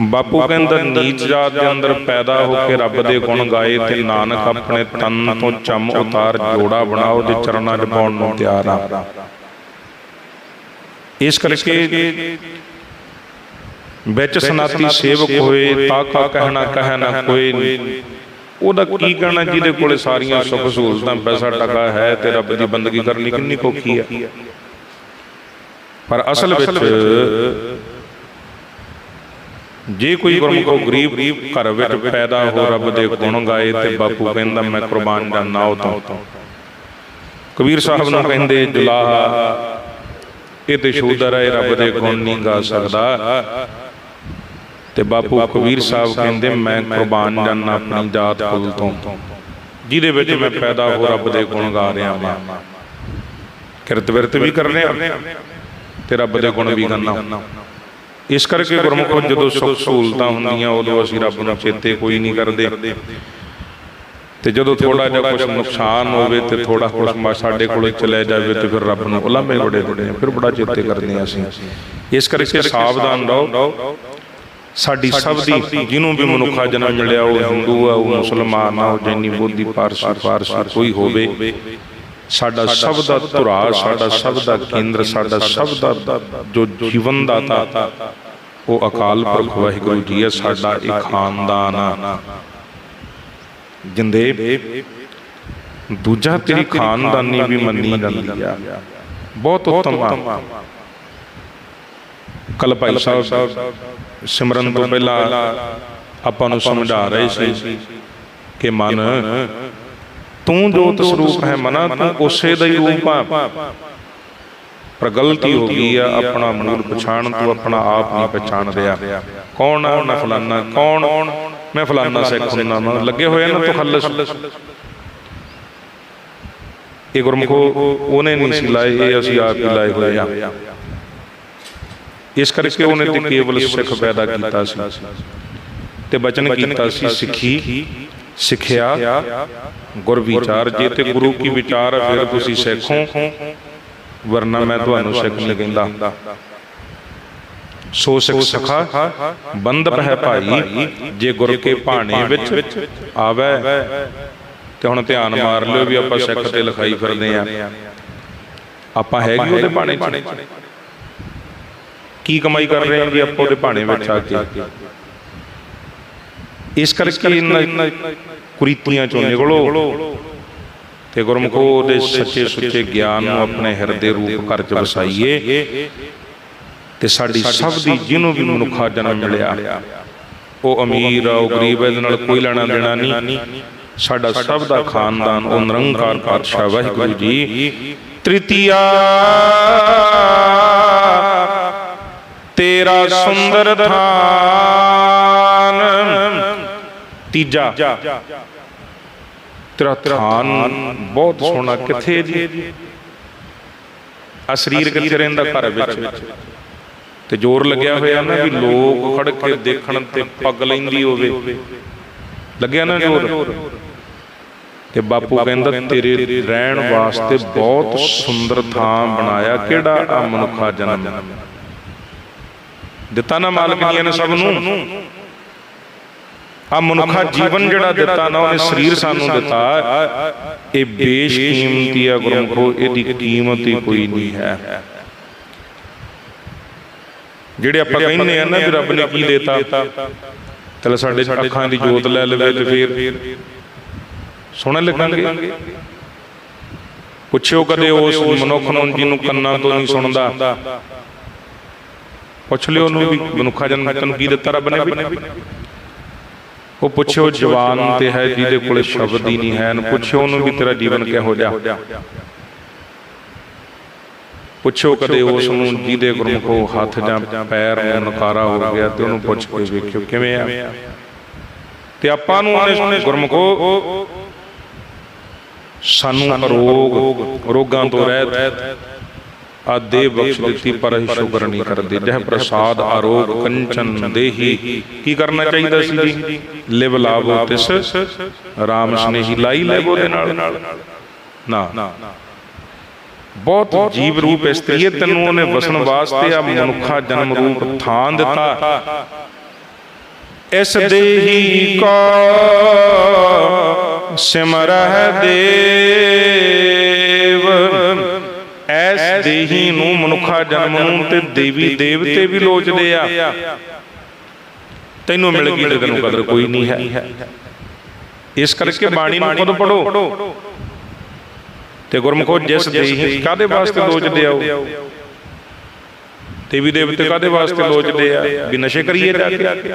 A: ਬਾਪੂ ਕਹਿੰਦਾ ਨੀਚ ਜਾਤ ਦੇ ਅੰਦਰ ਪੈਦਾ ਹੋ ਕੇ ਰੱਬ ਦੇ ਗੁਣ ਗਾਏ ਤੇ ਨਾਨਕ ਆਪਣੇ ਤਨ ਤੋਂ ਚਮ ਉਤਾਰ ਜੋੜਾ ਬਣਾਓ ਤੇ ਚਰਨਾਂ 'ਚ ਪਾਉਣ ਨੂੰ ਤਿਆਰ ਆ। ਇਸ ਕਰਕੇ ਵਿੱਚ ਸਨਾਤੀ ਸੇਵਕ ਹੋਏ ਤਾਂ ਕਾ ਕਹਿਣਾ ਕਹਿ ਨਾ ਕੋਈ ਉਹਦਾ ਕੀ ਕਹਿਣਾ ਜਿਹਦੇ ਕੋਲੇ ਸਾਰੀਆਂ ਸੁੱਖ ਸਹੂਲਤਾਂ ਪੈਸਾ ਟਕਾ ਹੈ ਤੇ ਰੱਬ ਦੀ ਬੰਦਗੀ ਕਰਨੀ ਕਿੰਨੀ ਔਖੀ ਹੈ ਪਰ ਅਸਲ ਵਿੱਚ ਜੇ ਕੋਈ ਗੁਰਮੁਖੋ ਗਰੀਬ ਘਰ ਵਿੱਚ ਪੈਦਾ ਹੋ ਰੱਬ ਦੇ ਗੁਣ ਗਾਏ ਤੇ ਬਾਪੂ ਕਹਿੰਦਾ ਮੈਂ ਕੁਰਬਾਨ ਜਾਨਾ ਉਹ ਤੋਂ ਕਬੀਰ ਸਾਹਿਬ ਨੂੰ ਕਹਿੰਦੇ ਜੁਲਾਹਾ ਇਹ ਤੇ ਸ਼ੂਦਰ ਹੈ ਰੱਬ ਦੇ ਗੁਣ ਨਹੀਂ ਗਾ ਸਕਦਾ। ਤੇ ਬਾਪੂ ਕਬੀਰ ਸਾਹਿਬ ਕਹਿੰਦੇ ਮੈਂ ਕੁਰਬਾਨ ਜਾਨਾ ਆਪਣੀ ਜਾਤ ਕੁਲ ਤੋਂ। ਜਿਹਦੇ ਵਿੱਚ ਮੈਂ ਪੈਦਾ ਹੋ ਰੱਬ ਦੇ ਗੁਣ ਗਾ ਰਿਹਾ ਹਾਂ ਕਿਰਤ ਵਿਰਤ ਵੀ ਕਰਨੇ ਆ। ਤੇ ਰੱਬ ਦੇ ਗੁਣ ਵੀ ਗਾਣਾ ਇਸ ਕਰਕੇ ਗੁਰਮੁਖੋ ਜਦੋਂ ਸੁੱਖ ਸਹੂਲਤਾਂ ਹੁੰਦੀਆਂ ਉਦੋਂ ਅਸੀਂ ਰੱਬ ਨੂੰ ਚੇਤੇ ਕੋਈ ਨਹੀਂ ਕਰਦੇ। ਤੇ ਜਦੋਂ ਥੋੜਾ ਜਿਹਾ ਕੁਝ ਨੁਕਸਾਨ ਹੋਵੇ ਤੇ ਥੋੜਾ ਕੁਝ ਸਾਡੇ ਕੋਲ ਚਲੇ ਜਾਵੇ ਤੇ ਫਿਰ ਰੱਬ ਨੂੰ ਉਲਾਮੇ ਬੜੇ ਬੜੇ ਫਿਰ ਬੜਾ ਚੇਤੇ ਕਰਦੇ ਆ ਅਸੀਂ। ਇਸ ਕਰਕੇ ਸਾਵਧਾਨ ਰਹੋ। ਸਾਡੀ ਸਭ ਦੀ ਜਿਹਨੂੰ ਵੀ ਮਨੁੱਖਾ ਜਨਮ ਮਿਲਿਆ ਉਹ ਹਿੰਦੂ ਆ ਉਹ ਮੁਸਲਮਾਨ ਆ ਉਹ ਜੈਨੀ ਬੋਧੀ ਪਾਰਸੀ ਫਾਰਸੀ ਕੋਈ ਹੋਵੇ। ਸਾਡਾ ਸਭ ਦਾ ਧੁਰਾ ਸਾਡਾ ਸਭ ਦਾ ਕੇਂਦਰ ਸਾਡਾ ਸਭ ਦਾ ਜੋ ਜੀਵਨ ਦਾਤਾ ਉਹ ਅਕਾਲ ਪੁਰਖ ਵਾਹਿਗੁਰੂ ਜੀ ਹੈ ਸਾਡਾ ਇੱਕ ਖਾਨਦਾਨ ਜਿੰਦੇ ਦੂਜਾ ਤੇਰੀ ਖਾਨਦਾਨੀ ਵੀ ਮੰਨੀ ਜਾਂਦੀ ਆ। ਬਹੁਤ ਉੱਤਮ ਆ। ਕੱਲ ਭਾਈ ਸਾਹਿਬ ਸਿਮਰਨ ਤੋਂ ਪਹਿਲਾਂ ਆਪਾਂ ਨੂੰ ਸਮਝਾ ਰਹੇ ਸੀ ਕਿ ਮਨ ਤੂੰ ਜੋਤ ਸਰੂਪ ਹੈ ਮਨਾ ਤੂੰ ਉਸੇ ਦਾ ਹੀ ਰੂਪ ਆ ਪਰ ਗਲਤੀ ਹੋ ਗਈ ਆ ਆਪਣਾ ਮੂਲ ਪਛਾਣ ਤੂੰ ਆਪਣਾ ਆਪ ਨਹੀਂ ਪਛਾਣ ਰਿਹਾ। ਕੌਣ ਆ? ਮੈਂ ਫਲਾਨਾ। ਕੌਣ? ਮੈਂ ਫਲਾਨਾ ਸਿੱਖ ਹੁੰਨਾ ਮੈਂ ਲੱਗੇ ਹੋਏ ਨਾ ਤਖੱਲਸ ਇਹ ਗੁਰਮਖੋ ਉਹਨੇ ਨਹੀਂ ਸੀ ਲਾਏ ਇਹ ਅਸੀਂ ਆਪ ਹੀ ਲਾਏ ਹੋਏ ਆ। ਇਸ ਕਰਕੇ ਉਹਨੇ ਤੇ ਕੇਵਲ ਸਿੱਖ ਪੈਦਾ ਕੀਤਾ ਸੀ। ਤੇ ਬਚਨ ਕੀਤਾ ਸੀ। ਸਿੱਖੀ। ਸਿੱਖਿਆ ਗੁਰ ਵਿਚਾਰ ਜੇ ਤੇ ਗੁਰੂ ਕੀ ਵਿਚਾਰ ਫਿਰ ਤੁਸੀਂ ਸਿੱਖੋ। ਵਰਨਾ ਮੈਂ ਤੁਹਾਨੂੰ ਸਿੱਖ ਨਹੀਂ ਕਹਿੰਦਾ ਸੋ ਸਿੱਖ ਸਖਾ ਬੰਦਪ ਹੈ ਭਾਈ ਜੇ ਗੁਰ ਕੇ ਭਾਣੇ ਵਿੱਚ ਆਵੇ। ਤੇ ਹੁਣ ਧਿਆਨ ਮਾਰ ਲਿਓ ਵੀ ਆਪਾਂ ਸਿੱਖ ਤੇ ਲਿਖਾਈ ਫਿਰਦੇ ਆ ਆਪਾਂ ਹੈਗੇ ਉਹਦੇ ਭਾਣੇ 'ਚ। ਕੀ ਕਮਾਈ ਕਰ ਰਹੇ ਹਾਂ ਜੀ ਆਪਾਂ ਉਹਦੇ ਭਾਣੇ ਵਿੱਚ ਆ ਕੇ। ਇਸ ਕਰਕੇ ਇਹਨਾਂ ਕੁਰੀਤੀਆਂ ਚੋਂ ਨਿਕਲੋ। ਤੇ ਗੁਰਮੁਖੋ ਉਹਦੇ ਸੱਚੇ ਸੁੱਚੇ ਗਿਆਨ ਨੂੰ ਆਪਣੇ ਹਿਰਦੇ ਰੂਪ ਘਰ ਚ ਵਸਾਈਏ। ਤੇ ਸਾਡੀ ਸਭ ਦੀ ਜਿਹਨੂੰ ਵੀ ਮਨੁੱਖਾ ਜਨਮ ਮਿਲਿਆ ਉਹ ਅਮੀਰ ਆ ਉਹ ਗਰੀਬ ਇਹਦੇ ਨਾਲ ਕੋਈ ਲੈਣਾ ਦੇਣਾ ਨਹੀਂ। ਸਾਡਾ ਸਭ ਦਾ ਖਾਨਦਾਨ ਉਹ ਨਿਰੰਕਾਰ ਪਾਤਸ਼ਾਹ ਵਾਹਿਗੁਰੂ ਜੀ। ਤ੍ਰਿਤੀਆ। ਤੇਰਾ ਸੁੰਦਰ ਥਾਨ ਤੀਜਾ। ਤੇਰਾ ਥਾਨ ਬਹੁਤ ਸੋਹਣਾ ਕਿੱਥੇ ਜੀ? ਆ ਸਰੀਰ ਕਿੱਥੇ ਰਹਿੰਦਾ ਘਰ ਵਿੱਚ? ਤੇ ਜ਼ੋਰ ਲੱਗਿਆ ਹੋਇਆ ਨਾ ਵੀ ਲੋਕ ਖੜ ਕੇ ਦੇਖਣ ਤੇ ਪੱਗ ਲੈਂਦੀ ਹੋਵੇ। ਲੱਗਿਆ ਨਾ ਜ਼ੋਰ? ਤੇ ਬਾਪੂ ਕਹਿੰਦਾ ਤੇਰੇ ਰਹਿਣ ਵਾਸਤੇ ਬਹੁਤ ਸੁੰਦਰ ਥਾਂ ਬਣਾਇਆ। ਕਿਹੜਾ ਆ ਮਨੁੱਖਾ ਜਨਮ? ਦਿੱਤਾ ਨਾ ਮਾਲਕ ਜੀ ਨੇ ਸਭ ਨੂੰ? ਆ ਮਨੁੱਖਾ ਜੀਵਨ ਜਿਹੜਾ ਦਿੱਤਾ ਨਾ ਉਹਨੇ ਸਰੀਰ ਸਾਨੂੰ ਦਿੱਤਾ ਇਹ ਬੇਸ਼ਕੀਮਤੀ ਆ ਗੁਰਮਖੋ ਇਹਦੀ ਕੀਮਤ ਹੀ ਕੋਈ ਨਹੀਂ ਹੈ। ਜਿਹੜੇ ਆਪਾਂ ਕਹਿੰਦੇ ਆ ਨਾ ਵੀ ਰੱਬ ਨੇ ਕੀ ਦਿੱਤਾ ਚਲ ਸਾਡੇ ਅੱਖਾਂ ਦੀ ਜੋਤ ਲੈ ਲਵੇ ਤੇ ਫੇਰ ਸੋਹਣਾ ਲੱਗਾਂਗੇ ਪੁੱਛਿਓ ਕਦੇ ਉਸ ਮਨੁੱਖ ਨੂੰ ਜਿਹਨੂੰ ਕੰਨਾਂ ਤੋਂ ਨਹੀਂ ਸੁਣਦਾ। ਪੁੱਛ ਲਿਓ ਉਹਨੂੰ ਵੀ ਮਨੁੱਖਾ ਜਨਮ ਤੈਨੂੰ ਕੀ ਦਿੱਤਾ ਰੱਬ ਨੇ ਵੀ। ਉਹ ਪੁੱਛਿਓ ਜਵਾਨ ਤੇ ਹੈ ਜਿਹਦੇ ਕੋਲੇ ਸ਼ਬਦ ਹੀ ਨਹੀਂ ਹੈ ਨੂੰ ਪੁੱਛਿਓ ਉਹਨੂੰ ਵੀ ਤੇਰਾ ਜੀਵਨ ਕਿਹੋ ਜਿਹਾ। ਪੁੱਛੋ ਕਦੇ ਉਸ ਨੂੰ ਜਿਹਦੇ ਗੁਰਮੁਖੋ ਹੱਥ ਜਾਂ ਪੈਰ ਨੂੰ ਨਕਾਰਾ ਹੋ ਗਿਆ ਤੇ ਉਹਨੂੰ ਪੁੱਛ ਕੇ ਵੇਖਿਓ ਕਿਵੇਂ ਆ। ਤੇ ਆਪਾਂ ਨੂੰ ਉਹਨੇ ਗੁਰਮੁਖੋ ਸਾਨੂੰ ਰੋਗ ਰੋਗਾਂ ਤੋਂ ਰਹਿਤ। ਆ ਦੇ ਬਖਸ਼ ਦਿੱਤੀ, ਪਰ ਅਸੀਂ ਸ਼ੁਕਰ ਨਹੀਂ ਕਰਦੇ। ਜਹ ਪ੍ਰਸਾਦ ਆਰੋਗ ਕੰਚਨ ਦੇਹੀ, ਕੀ ਕਰਨਾ ਚਾਹੀਦਾ ਸੀ ਜੀ? ਲਿਵ ਲਾਭੋ ਤਿਸ, ਰਾਮ ਸਨੇਹੀ ਲਾਈ ਲੈਵੋ ਦੇ ਨਾਲ। ਨਾ। ਬਹੁਤ ਜੀਵ ਰੂਪ ਇਸਤਰੀ ਤੈਨੂੰ ਉਹਨੇ ਵਸਣ ਵਾਸਤੇ ਆ, ਮਨੁੱਖਾ ਜਨਮ ਰੂਪ ਥਾਂ ਦਿੱਤਾ। ਇਸ ਦੇਹੀ ਕੋ ਸਿਮਰਹਿ ਦੇਵ ਦੇਹੀ ਨੂੰ ਮਨੁੱਖਾ ਜਨਮ ਨੂੰ ਤੇ ਦੇਵੀ ਦੇਵਤੇ ਵੀ ਲੋਚਦੇ ਆ। ਤੈਨੂੰ ਮਿਲ ਗਈ ਤੇ ਤੈਨੂੰ ਕਦਰ ਕੋਈ ਨਹੀਂ ਹੈ। ਇਸ ਕਰਕੇ ਬਾਣੀ ਨੂੰ ਖੁਦ ਪੜੋ ਤੇ ਗੁਰਮੁਖੋ ਜਿਸ ਦੇਹੀ ਕਾਦੇ ਵਾਸਤੇ ਲੋਚਦੇ ਆਓ ਦੇਵੀ ਦੇਵਤੇ ਕਾਦੇ ਵਾਸਤੇ ਲੋਚਦੇ ਆ? ਵੀ ਨਸ਼ੇ ਕਰੀਏ ਜਾ ਕੇ।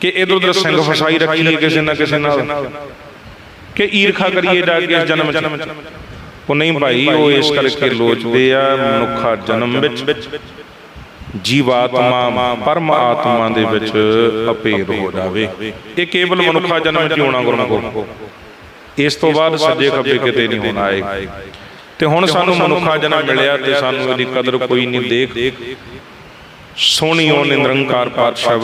A: ਕਿ। ਇਧਰ ਉਧਰ ਸਿੰਘ ਫਸਾਈ ਰੱਖੀਏ ਕਿਸੇ ਨਾ ਕਿਸੇ ਨਾਲ। ਕਿ ਈਰਖਾ ਕਰੀਏ ਜਾ ਕੇ ਇਸ ਜਨਮ ਚ। ਉਹ ਨਹੀਂ ਭਾਈ ਉਹ ਇਸ ਕਰਕੇ ਲੋਚਦੇ ਆ ਮਨੁੱਖਾ ਜਨਮ ਵਿੱਚ ਜੀਵਾਤਮਾ ਪਰਮ ਆਤਮਾ ਦੇ ਵਿੱਚ ਅਪੇਰ ਹੋ ਜਾਵੇ। ਇਹ ਕੇਵਲ ਮਨੁੱਖਾ ਜਨਮ ਚ ਹੋਣਾ ਗੁਰਮੁਖੋ? ਇਸ ਤੋਂ ਬਾਅਦ ਸੱਜੇ ਖੱਬੇ ਕਿਤੇ ਨਹੀਂ ਹੋਣਾ ਹੈ ਤੇ ਹੁਣ ਸਾਨੂੰ ਮਨੁੱਖਾ ਜਨਮ ਮਿਲਿਆ ਤੇ ਸਾਨੂੰ ਇਹਦੀ ਕਦਰ ਕੋਈ ਨਹੀਂ ਦੇਖ। ਸੋਹਣੀ ਉਹਨੇ ਨਿਰੰਕਾਰ ਪਾਤਸ਼ਾਹ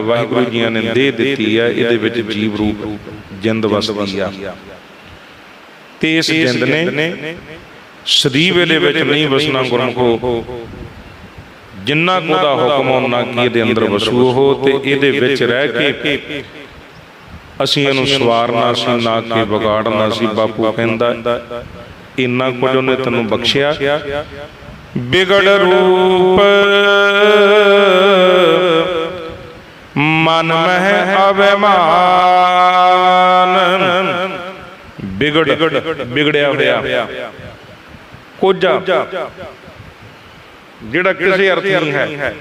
A: ਵਾਹਿਗੁਰੂ ਜੀਆਂ ਨੇ ਦੇ ਦਿੱਤੀ ਹੈ। ਇਹਦੇ ਵਿੱਚ ਜੀਵ ਰੂਪ ਜਿੰਦ ਵਸਦੀ ਆ। ਤੇ ਇਸ ਜਿੰਦ ਨੇ ਸਦੀਵ ਇਹਦੇ ਵਿੱਚ ਨਹੀਂ ਵਸਣਾ ਗੁਰਮਖੋ। ਜਿੰਨਾ ਕੋ ਦਾ ਹੁਕਮ ਉਹਨਾਂ ਕੀ ਇਹਦੇ ਅੰਦਰ ਵਸੂ ਉਹ ਤੇ ਇਹਦੇ ਵਿੱਚ ਰਹਿ ਕੇ ਅਸੀਂ ਇਹਨੂੰ ਸਵਾਰਨਾ ਸੀ ਨਾ ਕਿ ਵਿਗਾੜਨਾ ਸੀ ਬਾਪੂ ਕਹਿੰਦਾ ਇੰਨਾ ਕੁਝ ਉਹਨੇ ਤੈਨੂੰ ਬਖਸ਼ਿਆ ਬਿਗੜ ਰੂਪ ਮਨ ਮਹਿ ਅਭਿਮਾਨ ਬਿਗੜ ਬਿਗੜਿਆ ਹੋਇਆ। ਕੋਝਾ। ਜਿਹੜਾ ਕਿਸੇ ਅਰਥ ਨਹੀਂ ਹੈ।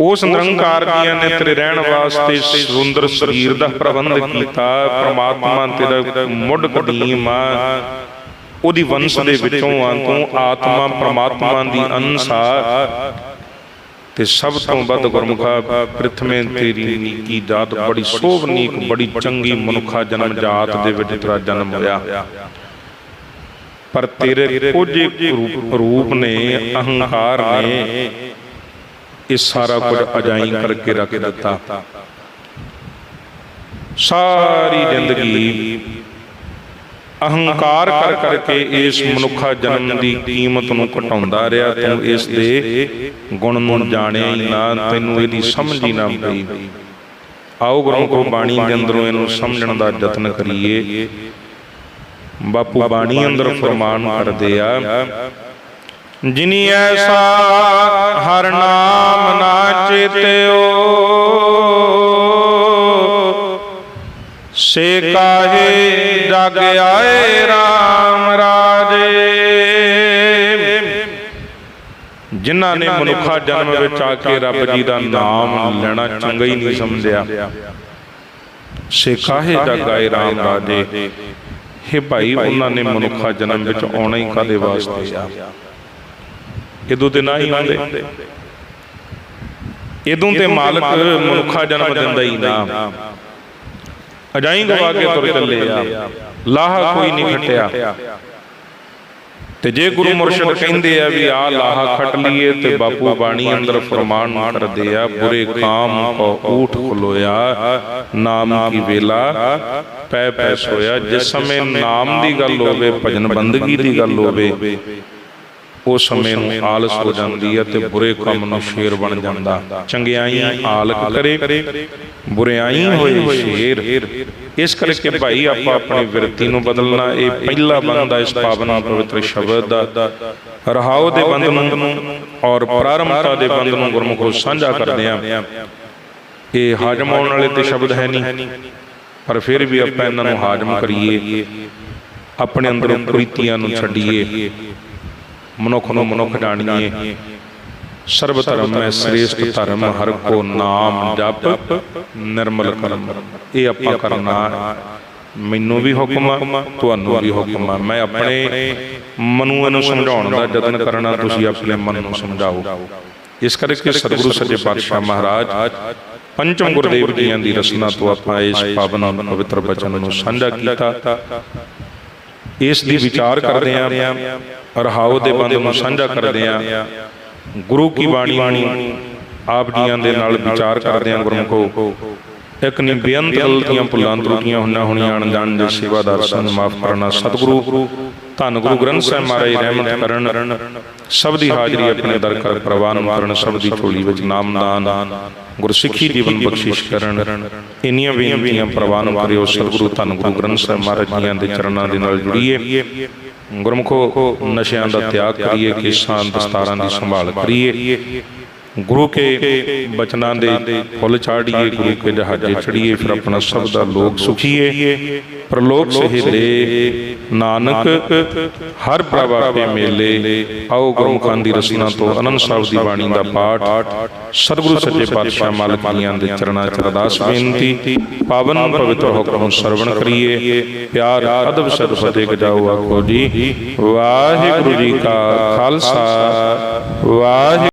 A: ਉਸ ਨਿਰੰਕਾਰ ਜੀਆਂ ਨੇ ਤੇਰੇ ਰਹਿਣ ਵਾਸਤੇ ਸੁੰਦਰ ਸਰੀਰ ਦਾ ਪ੍ਰਬੰਧ ਕੀਤਾ ਪ੍ਰਮਾਤਮਾ ਤੇਰਾ ਮੁੱਢ ਕਦੀਮ। ਆ ਉਹਦੀ ਵੰਸ਼ ਦੇ ਵਿੱਚੋਂ ਆ ਤੂੰ ਆਤਮਾ ਪ੍ਰਮਾਤਮਾ ਦੀ ਅੰਸਾ ਤੇ ਸਭ ਤੋਂ ਵੱਧ ਗੁਰਮੁਖਾ ਪ੍ਰਥਮੇ ਤੇਰੀ ਨੀਕੀ ਦਾਤ ਬੜੀ ਸੋਭਨੀਕ ਬੜੀ ਚੰਗੀ ਮਨੁੱਖਾ ਜਨਮ ਜਾਤ ਦੇ ਵਿੱਚ ਤੇਰਾ ਜਨਮ ਹੋਇਆ। ਪਰ ਤੇਰੇ ਕੁਝ ਰੂਪ ਨੇ ਅਹੰਕਾਰ ਨੇ ਇਹ ਸਾਰਾ ਕੁਝ ਅਜਾਈ ਕਰਕੇ ਰੱਖ ਦਿੱਤਾ। ਸਾਰੀ ਜ਼ਿੰਦਗੀ ਅਹੰਕਾਰ ਕਰ ਕਰਕੇ ਇਸ ਮਨੁੱਖਾ ਜਨਮ ਦੀ ਕੀਮਤ ਨੂੰ ਘਟਾਉਂਦਾ ਰਿਹਾ ਤੂੰ ਇਸ ਦੇ ਗੁਣ ਨੂੰ ਜਾਣਿਆ ਹੀ ਨਾ ਤੈਨੂੰ ਇਹਦੀ ਸਮਝ ਹੀ ਨਾ ਪਈ। ਆਓ ਗੁਰਮੁਖੋ ਬਾਣੀ ਦੇ ਅੰਦਰੋਂ ਇਹਨੂੰ ਸਮਝਣ ਦਾ ਯਤਨ ਕਰੀਏ। ਬਾਪੂ ਬਾਣੀ ਅੰਦਰ ਫਰਮਾਨ ਕਰਦੇ ਆ ਜਿਨੀ ਐਸਾ ਹਰ ਨਾਮ ਨਾ ਚੇਤਿਓ। ਸੇ ਕਾਹੇ ਜਗ ਆਏ RAM ਰਾਜੇ। ਜਿਨ੍ਹਾਂ ਨੇ ਮਨੁੱਖਾ ਜਨਮ ਵਿੱਚ ਆ ਕੇ ਰੱਬ ਜੀ ਦਾ ਨਾਮ ਲੈਣਾ ਚੰਗਾ ਹੀ ਨਹੀਂ ਸਮਝਿਆ। ਸੇ ਕਾਹੇ ਜਗ ਆਏ RAM ਰਾਜੇ। ਹੇ ਭਾਈ ਉਹਨਾਂ ਨੇ ਮਨੁੱਖਾ ਜਨਮ ਵਿੱਚ ਆਉਣਾ ਹੀ ਕਾਦੇ ਵਾਸਤੇ ਆ? ਇਦੋਂ ਤੇ ਨਾ ਹੀ ਹੁੰਦੇ ਇਦੋਂ ਤੇ ਮਾਲਕ ਮਨੁੱਖਾ ਜਨਮ ਦਿੰਦਾ ਹੀ ਨਾ। ਅਜਾਈ ਗਵਾ ਕੇ ਤੁਰ ਚੱਲੇ ਆ। ਲਾਹਾ ਕੋਈ ਨਹੀਂ ਖਟਿਆ ਤੇ ਜੇ ਗੁਰੂ ਮੁਰਸ਼ਿਦ ਕਹਿੰਦੇ ਆ ਵੀ ਆ ਲਾਹਾ ਖਟ ਲਈਏ ਤੇ ਬਾਪੂ ਬਾਣੀ ਅੰਦਰ ਫਰਮਾਨ ਕਰਦੇ ਆ ਬੁਰੇ ਕਾਮ ਕੋ ਊਠ ਖਲੋਇਆ ਨਾਮ ਕੀ ਵੇਲਾ ਪੈ ਪੈ ਸੋਇਆ ਜਿਸ ਸਮੇਂ ਨਾਮ ਦੀ ਗੱਲ ਹੋਵੇ ਭਜਨ ਬੰਦਗੀ ਦੀ ਗੱਲ ਹੋਵੇ। ਉਸ ਸਮੇਂ ਨੂੰ ਆਲਸ ਹੋ ਜਾਂਦੀ ਹੈ ਤੇ ਬੁਰੇ ਕੰਮ ਨੂੰ ਸ਼ੇਰ ਬਣ ਜਾਂਦਾ। ਚੰਗਿਆਈ ਆਲਕ ਕਰੇ ਬੁਰਿਆਈ ਹੋਏ ਸ਼ੇਰ। ਇਸ ਕਰਕੇ ਭਾਈ ਆਪਾਂ ਆਪਣੀ ਵਿਰਤੀ ਨੂੰ ਬਦਲਣਾ ਇਹ ਪਹਿਲਾ ਬੰਦਾ ਇਸ ਪਾਵਨ ਪਵਿੱਤਰ ਸ਼ਬਦ ਦਾ। ਰਹਾਉ ਦੇ ਬੰਦ ਨੂੰ ਔਰ ਪ੍ਰਾਰੰਭਤਾ ਦੇ ਬੰਦ ਨੂੰ ਗੁਰਮੁਖੋ ਸਾਂਝਾ ਕਰਦੇ ਆ। ਇਹ ਹਾਜਮ ਆਉਣ ਵਾਲੇ ਤੇ ਸ਼ਬਦ ਹੈ ਨਹੀਂ। ਪਰ ਫਿਰ ਵੀ ਆਪਾਂ ਇਹਨਾਂ ਨੂੰ ਹਾਜਮ ਕਰੀਏ ਆਪਣੇ ਅੰਦਰੋਂ ਪ੍ਰੀਤੀਆਂ ਨੂੰ ਛੱਡੀਏ। ਮਨੁੱਖ ਨੂੰ ਮਨੁੱਖ ਜਾਣੀਏ। ਸਰਬ ਧਰਮ ਹੈ, ਸ੍ਰੇਸ਼ਟ ਧਰਮ, ਹਰ ਕੋ ਨਾਮ ਜਪ, ਨਿਰਮਲ ਕਰਮ। ਇਹ ਆਪਾਂ ਕਰਨਾ ਮੈਨੂੰ ਵੀ ਹੁਕਮ ਆ, ਤੁਹਾਨੂੰ ਵੀ ਹੁਕਮ ਆ। ਮੈਂ ਆਪਣੇ ਮਨੂੰ ਨੂੰ ਸਮਝਾਉਣ ਦਾ ਯਤਨ ਕਰਨਾ, ਤੁਸੀਂ ਆਪਣੇ ਮਨ ਨੂੰ ਸਮਝਾਓ। ਇਸ ਕਰਕੇ ਸਤਿਗੁਰੂ ਸੱਚੇ ਪਾਤਸ਼ਾਹ ਮਹਾਰਾਜ, ਪੰਚਮ ਗੁਰਦੇਵ ਜੀਆਂ ਦੀ ਰਸਨਾ ਤੋਂ ਆਪਾਂ ਇਸ ਪਾਵਨ ਪਵਿੱਤਰ ਬਚਨ ਨੂੰ ਸਾਂਝਾ ਕੀਤਾ। ਇਸ ਦੀ ਵਿਚਾਰ ਕਰਦੇ ਆਂ। ਰਹਾਉ ਦੇ ਬੰਦ ਨੂੰ ਸਾਂਝਾ ਕਰਦੇ ਆਂ ਗੁਰੂ ਕੀ ਬਾਣੀ ਨੂੰ ਆਪ ਜੀਆਂ ਦੇ ਨਾਲ ਵਿਚਾਰ ਕਰਦੇ ਆਂ ਗੁਰਮੁਖੋ। ਇੱਕ ਨਹੀਂ ਬੇਅੰਤ ਗਲਤੀਆਂ ਭੁੱਲਾਂ ਤਰੁੱਟੀਆਂ ਹੁੰਨਾ ਹੋਣੀਆਂ ਅਣਜਾਣ ਦੇ ਸੇਵਾਦਾਰ ਸਾਨੂੰ ਮਾਫ ਕਰਨਾ ਸਤਿਗੁਰੂ। ਧੰਨ ਗੁਰੂ ਗ੍ਰੰਥ ਸਾਹਿਬ ਮਹਾਰਾਜ ਰਹਿਮਤ ਕਰਨ ਸਭ ਦੀ ਹਾਜ਼ਰੀ ਆਪਣੇ ਦਰ ਕਰ ਪ੍ਰਵਾਨ ਕਰਨ ਸਭ ਦੀ ਝੋਲੀ ਵਿੱਚ ਨਾਮਦਾਨ ਗੁਰਸਿੱਖੀ ਜੀਵਨ ਬਖਸ਼ਿਸ਼ ਕਰਨ। ਇੰਨੀਆਂ ਬੇਨਤੀਆਂ ਪ੍ਰਵਾਨ ਕਰਿਓ ਸਤਿਗੁਰੂ ਧੰਨ ਗੁਰੂ ਗ੍ਰੰਥ ਸਾਹਿਬ ਮਹਾਰਾਜ ਜੀਆਂ ਦੇ ਚਰਨਾਂ ਦੇ ਨਾਲ ਜੁੜੀਏ। ਗੁਰਮੁਖੋ ਨਸ਼ਿਆਂ ਦਾ ਤਿਆਗ ਕਰੀਏ ਕਿਸਾਨ ਦਸਤਾਰਾਂ ਦੀ ਸੰਭਾਲ ਕਰੀਏ। ਗੁਰੂ ਕੇ ਬਚਨਾਂ ਦੇ ਫੁੱਲ ਚਾੜੀਏ, ਗੁਰੂ ਕੇ ਜਹਾਜ਼ੇ ਚੜੀਏ, ਫਿਰ ਆਪਣਾ ਸਭ ਦਾ ਲੋਕ ਸੁਖੀਏ। ਪ੍ਰਲੋਕ ਸਹਿਲੇ, ਨਾਨਕ, ਹਰ ਪ੍ਰਭ ਆਪੇ ਮੇਲੇ, ਆਓ ਗੁਰਮੁਖਾਂ ਦੀ ਰਸਨਾ ਤੋਂ ਅਨੰਦ ਸਾਹਿਬ ਦੀ ਬਾਣੀ ਦਾ ਪਾਠ। ਸਤਿਗੁਰੂ ਸੱਚੇ ਪਾਤਸ਼ਾਹ ਮਾਲਕ ਜੀਆਂ ਦੇ ਚਰਨਾਂ ਚ ਅਰਦਾਸ ਬੇਨਤੀ, ਪਾਵਨ ਪਵਿੱਤਰ ਹੁਕਮ ਸਰਵਣ ਕਰੀਏ। ਪਿਆਰ ਅਦਬ ਸਦ ਫਤਿਹ ਗਜਾਓ ਆਖੋ ਜੀ। ਵਾਹਿਗੁਰੂ ਜੀ ਕਾ ਖਾਲਸਾ, ਵਾਹਿ